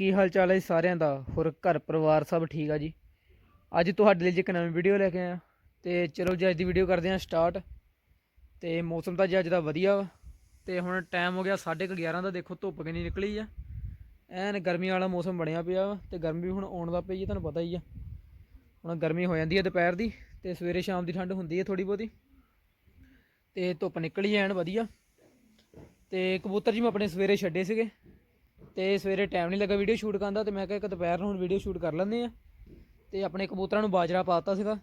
ਕੀ ਹਾਲ ਚਾਲ ਹੈ ਜੀ ਸਾਰਿਆਂ ਦਾ? ਹੋਰ ਘਰ ਪਰਿਵਾਰ ਸਭ ਠੀਕ ਆ ਜੀ? ਅੱਜ ਤੁਹਾਡੇ ਲਈ ਜੀ ਇੱਕ ਨਵੀਂ ਵੀਡੀਓ ਲੈ ਕੇ ਆਇਆ। ਤੇ ਚਲੋ ਜੀ, ਅੱਜ ਦੀ ਵੀਡੀਓ ਕਰਦੇ ਹਾਂ ਸਟਾਰਟ ਤੇ ਮੌਸਮ ਤਾਂ ਜੀ ਅੱਜ ਦਾ ਵਧੀਆ ਵਾ। ਤੇ ਹੁਣ ਟਾਈਮ ਹੋ ਗਿਆ 11:30 ਦਾ। ਦੇਖੋ, ਧੁੱਪ ਕਿੰਨੀ ਨਿਕਲੀ ਆ। ਐਨ ਗਰਮੀ ਵਾਲਾ ਮੌਸਮ ਬਣਿਆ ਪਿਆ ਵਾ ਤੇ ਗਰਮੀ ਵੀ ਹੁਣ ਆਉਣ ਦਾ ਪਈ ਹੈ ਤੁਹਾਨੂੰ ਪਤਾ ਹੀ ਆ। ਹੁਣ ਗਰਮੀ ਹੋ ਜਾਂਦੀ ਹੈ ਦੁਪਹਿਰ ਦੀ ਤੇ ਸਵੇਰੇ ਸ਼ਾਮ ਦੀ ਠੰਡ ਹੁੰਦੀ ਹੈ ਥੋੜੀ ਬਹੁਤੀ। ਤੇ ਧੁੱਪ ਨਿਕਲੀ ਐਨ ਵਧੀਆ। ਤੇ ਕਬੂਤਰ ਜੀ ਮੈਂ ਆਪਣੇ ਸਵੇਰੇ ਛੱਡੇ ਸੀਗੇ। ਤੇ ਸਵੇਰੇ ਟਾਈਮ ਨਹੀਂ ਲੱਗਾ ਵੀਡੀਓ ਸ਼ੂਟ ਕਰਨ ਦਾ ਤੇ ਮੈਂ ਕਿਹਾ ਇੱਕ ਦੁਪਹਿਰ ਨੂੰ ਹੁਣ ਵੀਡੀਓ ਸ਼ੂਟ ਕਰ ਲੈਂਦੇ ਆ ਤੇ ਆਪਣੇ ਕਬੂਤਰਾਂ ਨੂੰ ਬਾਜਰਾ ਪਾਤਾ ਸੀਗਾ।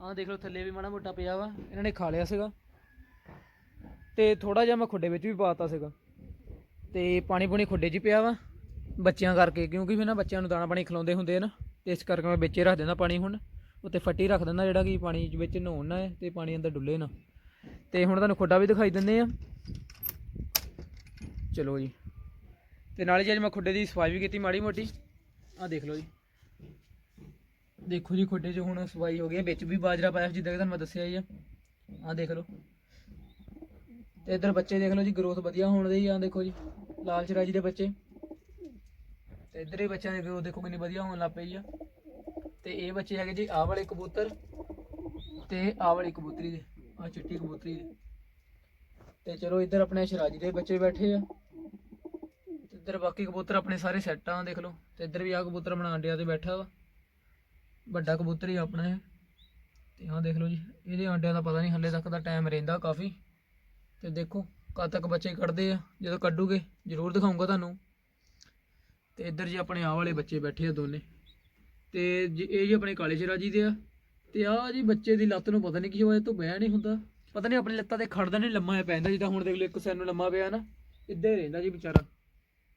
ਆਹ ਦੇਖ ਲਓ ਥੱਲੇ ਵੀ ਮਾੜਾ ਮੋਟਾ ਪਿਆ ਵਾ, ਇਹਨਾਂ ਨੇ ਖਾ ਲਿਆ ਸੀਗਾ। ਤੇ ਥੋੜਾ ਜਿਹਾ ਮੈਂ ਖੁੱਡੇ ਵਿੱਚ ਵੀ ਪਾਤਾ ਸੀਗਾ। ਤੇ ਪਾਣੀ ਪੂਣੀ ਖੁੱਡੇ 'ਚ ਹੀ ਪਿਆ ਵਾ, ਬੱਚਿਆਂ ਕਰਕੇ, ਕਿਉਂਕਿ ਫਿਰ ਨਾ ਬੱਚਿਆਂ ਨੂੰ ਦਾਣਾ ਪਾਣੀ ਖਿਲਾਉਂਦੇ ਹੁੰਦੇ ਆ ਨਾ, ਤੇ ਇਸ ਕਰਕੇ ਮੈਂ ਵਿੱਚੇ ਰੱਖ ਦਿੰਦਾ ਪਾਣੀ ਹੁਣ। ਉੱਤੇ ਫੱਟੀ ਰੱਖ ਦਿੰਦਾ ਜਿਹੜਾ ਕਿ ਪਾਣੀ ਵਿੱਚ ਨਹਾਉਣ ਨਾ ਹੈ ਤੇ ਪਾਣੀ ਅੰਦਰ ਡੁੱਲੇ ਨਾ। ਤੇ ਹੁਣ ਤੁਹਾਨੂੰ ਖੁੱਡਾ ਵੀ ਦਿਖਾਈ ਦਿੰਦੇ ਆ। ਚਲੋ ਜੀ। ਤੇ ਨਾਲ ਹੀ ਅੱਜ ਮੈਂ ਖੁੱਡੇ ਦੀ ਸਫ਼ਾਈ ਵੀ ਕੀਤੀ ਮਾੜੀ ਮੋਟੀ। ਆਹ ਦੇਖ ਲਓ ਜੀ। ਦੇਖੋ ਜੀ ਖੁੱਡੇ 'ਚ ਹੁਣ ਸਫ਼ਾਈ ਹੋ ਗਈ ਹੈ। ਵਿੱਚ ਵੀ ਬਾਜਰਾ ਪਾਇਆ ਜਿੱਦਾਂ ਕਿ ਤੁਹਾਨੂੰ ਮੈਂ ਦੱਸਿਆ ਹੀ ਆ। ਆਹ ਦੇਖ ਲਓ। ਤੇ ਇਧਰ ਬੱਚੇ ਦੇਖ ਲਓ ਜੀ ਗਰੋਥ ਵਧੀਆ ਹੋਣ ਦੀ ਆ, ਦੇਖੋ ਜੀ। ਲਾਲ ਚਰਾਜੀ ਦੇ ਬੱਚੇ। ਤੇ ਇਧਰ ਹੀ ਬੱਚਿਆਂ ਦੀ ਗਰੋਥ ਦੇਖੋ ਕਿੰਨੀ ਵਧੀਆ ਹੋਣ ਲੱਗ ਪਈ ਆ। ਤੇ ਇਹ ਬੱਚੇ ਹੈਗੇ ਜੀ, ਆਹ ਵਾਲੇ ਕਬੂਤਰ ਤੇ ਆਹ ਵਾਲੀ ਕਬੂਤਰੀ ਦੇ, ਆਹ ਚਿੱਟੀ ਕਬੂਤਰੀ ਦੇ। ਤੇ ਚਲੋ ਇੱਧਰ ਆਪਣੇ ਸ਼ਰਾਜੀ ਦੇ ਬੱਚੇ ਬੈਠੇ ਆ। ਇੱਧਰ ਬਾਕੀ ਕਬੂਤਰ ਆਪਣੇ ਸਾਰੇ ਸੈੱਟ ਆ ਦੇਖ ਲਓ ਤੇ ਇੱਧਰ ਵੀ ਆ ਕਬੂਤਰ ਬਣਾ ਅੰਡਿਆਂ ਤੇ ਬੈਠਾ ਵਾ। ਵੱਡਾ ਕਬੂਤਰ ਹੀ ਆਪਣਾ ਇਹ। ਤੇ ਆਹ ਦੇਖ ਲਓ ਜੀ, ਇਹਦੇ ਅੰਡਿਆਂ ਦਾ ਪਤਾ ਨਹੀਂ ਹੱਲੇ ਤੱਕ ਦਾ ਟਾਈਮ ਰਹਿੰਦਾ ਕਾਫੀ। ਤੇ ਦੇਖੋ, ਕਦ ਤੱਕ ਬੱਚੇ ਕੱਢਦੇ ਆ, ਜਦੋਂ ਕੱਢੂਗੇ, ਜ਼ਰੂਰ ਦਿਖਾਉਂਗਾ ਤੁਹਾਨੂੰ। ਤੇ ਇੱਧਰ ਜੀ ਆਪਣੇ ਆਹ ਵਾਲੇ ਬੱਚੇ ਬੈਠੇ ਆ ਦੋਨੇ। ਤੇ ਜੀ, ਇਹ ਜੀ ਆਪਣੇ ਕਾਲੇ ਸ਼ਰਾਜੀ ਦੇ ਆ। ਤੇ ਆਹ ਜੀ ਬੱਚੇ ਦੀ ਲੱਤ ਨੂੰ ਪਤਾ ਨਹੀਂ ਕੀ ਹੋਇਆ ਤੋਂ ਬਹਿ ਨਹੀਂ ਹੁੰਦਾ। ਪਤਾ ਨਹੀਂ ਆਪਣੀ ਲੱਤਾਂ ਤੇ ਖੜਦਾ ਨਹੀਂ, ਲੰਮਾ ਪੈਂਦਾ, ਜਿੱਦਾਂ ਹੁਣ ਦੇਖ ਲਓ ਇੱਕ ਸਿਰ ਨੂੰ ਲੰਮਾ ਪਿਆ ਨਾ, ਇੱਦਾਂ ਹੀ ਰਹਿੰਦਾ ਜੀ ਵਿਚਾਰਾ।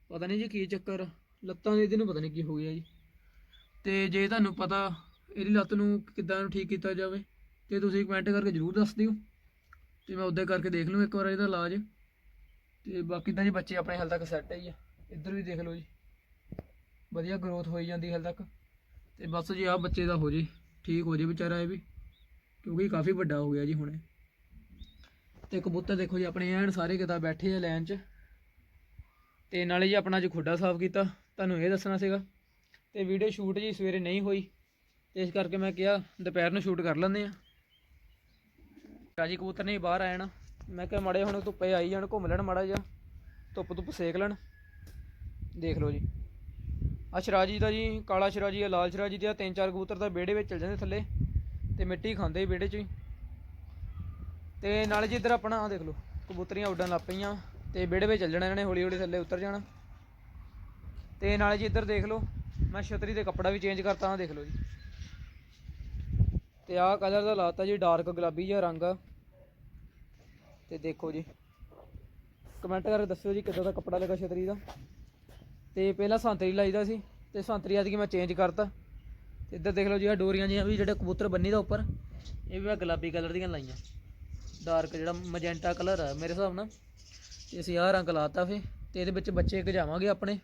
ਪਤਾ ਨਹੀਂ ਜੀ ਕੀ ਚੱਕਰ, ਲੱਤਾਂ ਦੇ ਇਹਦੇ ਨੂੰ ਪਤਾ ਨਹੀਂ ਕੀ ਹੋ ਗਿਆ ਜੀ। ਤੇ ਜੇ ਤੁਹਾਨੂੰ ਪਤਾ ਇਹਦੀ ਲੱਤ ਨੂੰ ਕਿੱਦਾਂ ਨੂੰ ਠੀਕ ਕੀਤਾ ਜਾਵੇ, ਤੇ ਤੁਸੀਂ ਕਮੈਂਟ ਕਰਕੇ ਜਰੂਰ ਦੱਸ ਦਿਓ। ਤੇ ਮੈਂ ਉਦਾਂ ਕਰਕੇ ਦੇਖ ਲਵਾਂ ਇੱਕ ਵਾਰ ਇਹਦਾ ਇਲਾਜ। ਤੇ ਬਾਕੀ ਤਾਂ ਜੀ ਬੱਚੇ ਆਪਣੇ ਹਾਲ ਤੱਕ ਸੈੱਟ ਹੈ ਜੀ। ਇੱਧਰ ਵੀ ਦੇਖ ਲਓ ਜੀ। ਵਧੀਆ ਗਰੋਥ ਹੋਈ ਜਾਂਦੀ ਹਾਲ ਤੱਕ। ਤੇ ਬਸ ਜੀ ਆਹ ਬੱਚੇ ਦਾ ਹੋ ਜੇ, ਠੀਕ ਹੋ ਜੇ ਵਿਚਾਰਾ ਇਹ ਵੀ, ਕਿਉਂਕਿ ਕਾਫੀ ਵੱਡਾ ਹੋ ਗਿਆ ਜੀ ਹੁਣੇ। ਤੇ ਕਬੂਤਰ ਦੇਖੋ ਜੀ, ਆਪਣੇ ਐਨ ਸਾਰੇ ਕਿਤਾ ਬੈਠੇ ਆ ਲਾਈਨ 'ਚ। ਤੇ ਨਾਲੇ ਜੀ ਆਪਣਾ ਅੱਜ ਖੁੱਡਾ ਸਾਫ਼ ਕੀਤਾ, ਤੁਹਾਨੂੰ ਇਹ ਦੱਸਣਾ ਸੀਗਾ। ਤੇ ਵੀਡੀਓ ਸ਼ੂਟ ਜੀ ਸਵੇਰੇ ਨਹੀਂ ਹੋਈ, ਤੇ ਇਸ ਕਰਕੇ ਮੈਂ ਕਿਹਾ ਦੁਪਹਿਰ ਨੂੰ ਸ਼ੂਟ ਕਰ ਲੈਂਦੇ ਆ ਰਾਜੀ ਕਬੂਤਰ ਨੇ ਬਾਹਰ ਆਇਆ ਨਾ, ਮੈਂ ਕਿਹਾ ਮੜੇ ਹੁਣ ਧੁੱਪੇ ਆਈ ਜਾਣ, ਘੁੰਮ ਲੈਣ ਮਾੜਾ ਜਿਹਾ, ਧੁੱਪ ਧੁੱਪ ਸੇਕ ਲੈਣ। ਦੇਖ ਲਓ ਜੀ। ਆ ਸ਼ਰਾਜੀ ਦਾ ਜੀ, ਕਾਲਾ ਸ਼ਰਾਜੀ ਆ, ਲਾਲ ਸ਼ਰਾਜੀ ਦੇ ਆ, ਤਿੰਨ ਚਾਰ ਕਬੂਤਰ ਤਾਂ ਵਿਹੜੇ ਵਿੱਚ ਚਲ ਜਾਂਦੇ ਥੱਲੇ, ਤੇ ਮਿੱਟੀ ਖਾਂਦੇ ਵਿਹੜੇ 'ਚ ਹੀ। ਤੇ ਨਾਲੇ ਜੀ ਇੱਧਰ ਆਪਣਾ ਆ ਦੇਖ ਲਓ, ਕਬੂਤਰੀਆਂ ਉੱਡਣ ਲੱਗ ਪਈਆਂ। ਤੇ ਵਿਹੜੇ ਵਿੱਚ ਚੱਲ ਜਾਣਾ ਇਹਨਾਂ ਨੇ ਹੌਲੀ ਹੌਲੀ ਥੱਲੇ ਉਤਰ ਜਾਣਾ। ਤੇ ਨਾਲੇ ਜੀ ਇੱਧਰ ਦੇਖ ਲਓ, ਮੈਂ ਛਤਰੀ ਦੇ ਕੱਪੜਾ ਵੀ ਚੇਂਜ ਕਰਤਾ ਆ ਦੇਖ ਲਓ ਜੀ। ਤੇ ਆਹ ਕਲਰ ਦਾ ਲਾਤਾ ਜੀ ਡਾਰਕ ਗੁਲਾਬੀ ਜਿਹਾ ਰੰਗ। ਆ ਤੇ ਦੇਖੋ ਜੀ ਕਮੈਂਟ ਕਰਕੇ ਦੱਸਿਓ ਜੀ ਕਿੱਦਾਂ ਦਾ ਕੱਪੜਾ ਲੱਗਾ ਛਤਰੀ ਦਾ। ਤੇ ਪਹਿਲਾਂ ਸੰਤਰੀ ਲਾਈਦਾ ਸੀ, ਤੇ ਸੰਤਰੀ ਅੱਜ ਮੈਂ ਚੇਂਜ ਕਰਤਾ। ਤੇ ਇੱਧਰ ਦੇਖ ਲਓ ਜੀ ਆ ਡੋਰੀਆਂ ਜੀਆਂ ਵੀ ਜਿਹੜੇ ਕਬੂਤਰ ਬੰਨੀ ਦਾ ਉੱਪਰ, ਇਹ ਵੀ ਮੈਂ ਗੁਲਾਬੀ ਕਲਰ ਦੀਆਂ ਲਾਈਆਂ। ਡਾਰਕ ਜਿਹੜਾ ਮਜੈਂਟਾ ਕਲਰ ਆ, ਮੇਰੇ ਹਿਸਾਬ ਨਾਲ। ਤੇ ਅਸੀਂ ਆਹ ਰੰਗ ਲਾਤਾ ਫੇ, ਤੇ ਇਹਦੇ ਵਿੱਚ ਬੱਚੇ ਗਜਾਵਾਂਗੇ ਆਪਣੇ,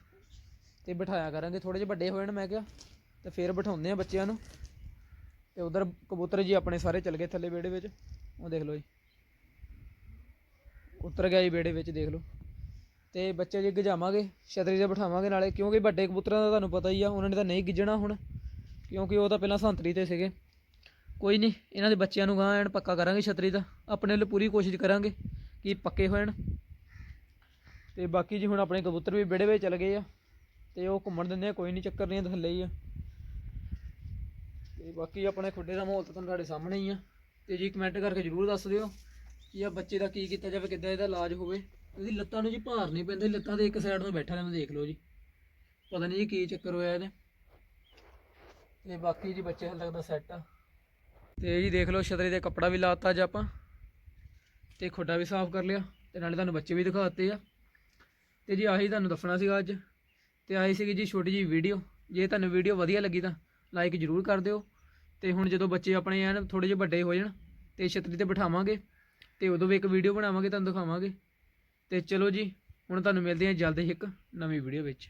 ਤੇ ਬਿਠਾਇਆ ਕਰਾਂਗੇ। ਥੋੜੇ ਜਿਹੇ ਵੱਡੇ ਹੋ ਜਾਣ, ਮੈਂ ਕਿਹਾ, ਤੇ ਫੇਰ ਬਿਠਾਉਂਦੇ ਆ ਬੱਚਿਆਂ ਨੂੰ। ਤੇ ਉਧਰ ਕਬੂਤਰ ਜੀ ਆਪਣੇ ਸਾਰੇ ਚਲ ਗਏ ਥੱਲੇ ਵਿਹੜੇ ਵਿੱਚ। ਉਹ ਦੇਖ ਲਓ ਜੀ। ਉਤਰ ਗਿਆ ਜੀ ਵਿਹੜੇ ਵਿੱਚ, ਦੇਖ ਲਓ। ਤੇ ਬੱਚੇ ਜੀ ਗਜਾਵਾਂਗੇ ਛਤਰੀ ਤੇ ਬਿਠਾਵਾਂਗੇ ਨਾਲੇ, ਕਿਉਂਕਿ ਵੱਡੇ ਕਬੂਤਰਾਂ ਦਾ ਤੁਹਾਨੂੰ ਪਤਾ ਹੀ ਆ, ਉਹਨਾਂ ਨੇ ਤਾਂ ਨਹੀਂ ਗਿੱਜਣਾ ਹੁਣ, ਕਿਉਂਕਿ ਉਹ ਤਾਂ ਪਹਿਲਾਂ ਸੰਤਰੀ ਤੇ ਸੀਗੇ। ਕੋਈ ਨਹੀਂ, ਇਹਨਾਂ ਦੇ ਬੱਚਿਆਂ ਨੂੰ ਗਾਂ ਐਨ ਪੱਕਾ ਕਰਾਂਗੇ ਛਤਰੀ ਦਾ। ਆਪਣੇ ਵੱਲੋਂ ਪੂਰੀ ਕੋਸ਼ਿਸ਼ ਕਰਾਂਗੇ ਕਿ ਪੱਕੇ ਹੋਣ ਤੇ ਬਾਕੀ ਜੀ ਹੁਣ ਆਪਣੇ ਕਬੂਤਰ ਵੀ ਵਿਹੜੇ ਵਿੱਚ ਚਲ ਗਏ ਆ ਤੇ ਉਹ ਘੁੰਮਣ ਦਿੰਦੇ ਆ ਕੋਈ ਨਹੀਂ ਚੱਕਰ ਨਹੀਂ ਆ, ਥੱਲੇ ਹੀ ਆ। ਤੇ ਬਾਕੀ ਆਪਣੇ ਖੁੱਡੇ ਦਾ ਮਾਹੌਲ ਤਾਂ ਤੁਹਾਨੂੰ ਸਾਡੇ ਸਾਹਮਣੇ ਹੀ ਆ। ਤੇ ਜੀ ਕਮੈਂਟ ਕਰਕੇ ਜਰੂਰ ਦੱਸ ਦਿਓ ਕਿ ਆ ਬੱਚੇ ਦਾ ਕੀ ਕੀਤਾ ਜਾਵੇ ਕਿੱਦਾਂ ਇਹਦਾ ਇਲਾਜ ਹੋਵੇ। ਇਹਦੀ ਲੱਤਾਂ ਨੂੰ ਜੀ ਭਾਰ ਨਹੀਂ ਪੈਂਦਾ ਲੱਤਾਂ ਦੇ ਇੱਕ ਸਾਈਡ ਤੋਂ ਬੈਠਾ ਰਹਿੰਦਾ ਦੇਖ ਲਓ ਜੀ। ਪਤਾ ਨਹੀਂ ਜੀ ਕੀ ਚੱਕਰ ਹੋਇਆ ਇਹਦੇ। ਤੇ ਬਾਕੀ ਜੀ ਬੱਚੇ ਹਾਲੇ ਤੱਕ ਦਾ ਸੈੱਟ ਆ। ਤੇ ਜੀ ਦੇਖ ਲਓ ਛਤਰੀ ਦੇ ਕੱਪੜਾ ਵੀ ਲਾਤਾ ਅੱਜ ਆਪਾਂ। ਤੇ ਖੁੱਡਾ ਵੀ ਸਾਫ਼ ਕਰ ਲਿਆ ਤੇ ਨਾਲੇ ਤੁਹਾਨੂੰ ਬੱਚੇ ਵੀ ਦਿਖਾਤੇ ਆ। ਤੇ ਜੀ ਆਹੀ ਤੁਹਾਨੂੰ ਦੱਸਣਾ ਸੀਗਾ ਅੱਜ। ਤੇ ਆਹੀ ਸੀਗੀ ਜੀ ਛੋਟੀ ਜੀ ਵੀਡੀਓ ਜੇ ਤੁਹਾਨੂੰ ਵੀਡੀਓ ਵਧੀਆ ਲੱਗੀ ਤਾਂ ਲਾਈਕ ਜ਼ਰੂਰ ਕਰ ਦਿਓ। ਤੇ ਹੁਣ ਜਦੋਂ ਬੱਚੇ ਆਪਣੇ ਐਨ ਥੋੜੇ ਜਿਹੇ ਵੱਡੇ ਹੋ ਜਾਣ, ਤੇ ਛਤਰੀ ਤੇ ਬਿਠਾਵਾਂਗੇ, ਤੇ ਉਦੋਂ ਵੀ ਇੱਕ ਵੀਡੀਓ ਬਣਾਵਾਂਗੇ, ਤੁਹਾਨੂੰ ਦਿਖਾਵਾਂਗੇ। ਤੇ ਚਲੋ ਜੀ, ਹੁਣ ਤੁਹਾਨੂੰ ਮਿਲਦੇ ਹਾਂ ਜਲਦ ਹੀ ਇੱਕ ਨਵੀਂ ਵੀਡੀਓ ਵਿੱਚ।